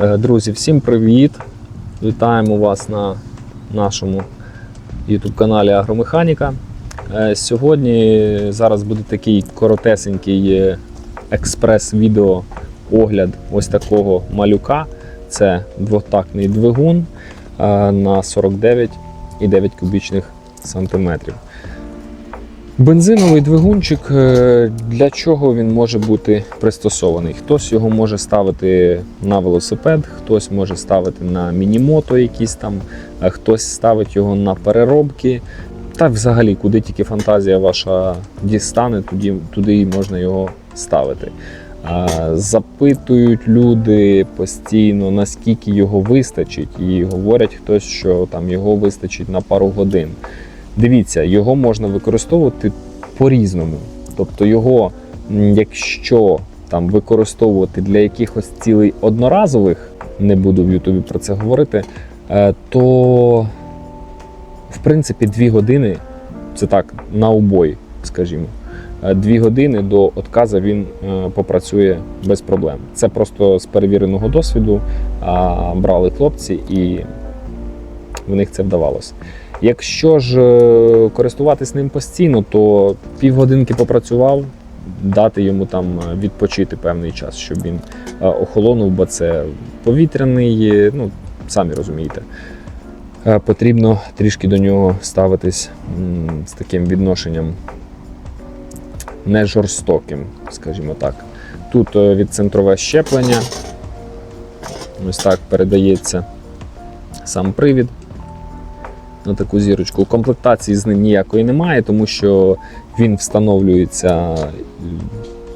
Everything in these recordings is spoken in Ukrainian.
Е, Друзі, всім привіт! Вітаємо вас на нашому YouTube каналі Агромеханіка. Е, Сьогодні зараз буде такий коротесенький експрес-відео огляд ось такого малюка. Це двотактний двигун е, на 49,9 кубічних сантиметрів. Бензиновий двигунчик, е, для чого він може бути пристосований? Хтось його може ставити на велосипед, хтось може ставити на мінімото якісь там, хтось ставить його на переробки. Та взагалі, куди тільки фантазія ваша дістане, туди, туди можна його ставити. Запитують люди постійно, наскільки його вистачить, і говорять хтось, що там його вистачить на пару годин. Дивіться, його можна використовувати по-різному. Тобто, його, якщо там використовувати для якихось цілей одноразових, не буду в Ютубі про це говорити, е, то в принципі дві години це так на убой, скажімо. Е, Дві години до отказа він е, попрацює без проблем. Це просто з перевіреного досвіду брали хлопці, і в них це вдавалося. Якщо ж е, користуватись ним постійно, то півгодинки попрацював, дати йому там е, відпочити певний час, щоб він е, охолонув, бо це повітряний, ну самі розумієте. Потрібно трішки до нього ставитись з таким відношенням не жорстоким, скажімо так. Тут е, відцентрове щеплення. Ось так передається сам привід на таку зірочку. Комплектації з ним ніякої немає, тому що він встановлюється,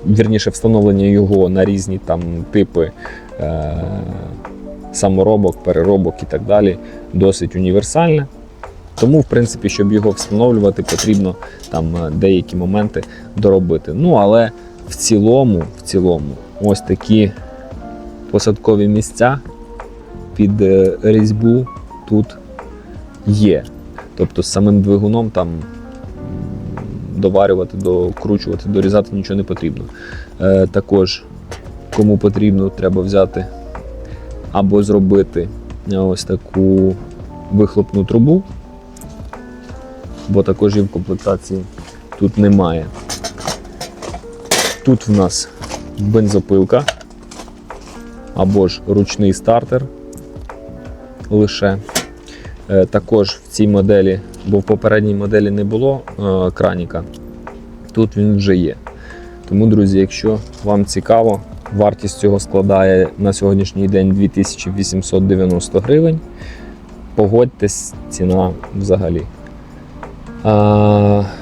вірніше, встановлення його на різні там типи е- саморобок, переробок і так далі, досить універсальне. Тому, в принципі, щоб його встановлювати, потрібно там е, деякі моменти доробити. Ну, але в цілому, в цілому, ось такі посадкові місця під е, різьбу тут є. Тобто з самим двигуном там доварювати, докручувати, дорізати нічого не потрібно. Е, також, кому потрібно, треба взяти або зробити ось таку вихлопну трубу, бо також її в комплектації тут немає. Тут в нас бензопилка або ж ручний стартер лише. Е, Також в цій моделі, бо в попередній моделі не було е, краніка, тут він вже є. Тому, друзі, якщо вам цікаво, вартість цього складає на сьогоднішній день 2890 гривень. Погодьтесь, ціна взагалі.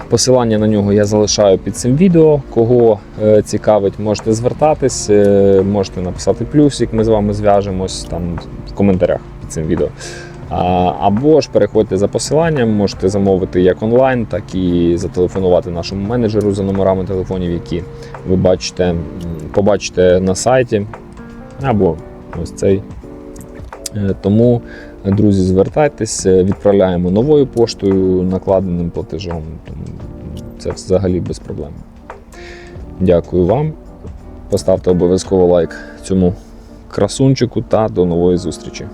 Посилання на нього я залишаю під цим відео. Кого е, цікавить, можете звертатись, е, можете написати плюсик, ми з вами зв'яжемось там в коментарях під цим відео. Або ж переходьте за посиланням, можете замовити як онлайн, так і зателефонувати нашому менеджеру за номерами телефонів, які ви бачите, побачите на сайті, або ось цей. Е, Тому, друзі, звертайтесь, е, відправляємо новою поштою, накладеним платежом. Це взагалі без проблем. Дякую вам. Поставте обов'язково лайк цьому красунчику та до нової зустрічі.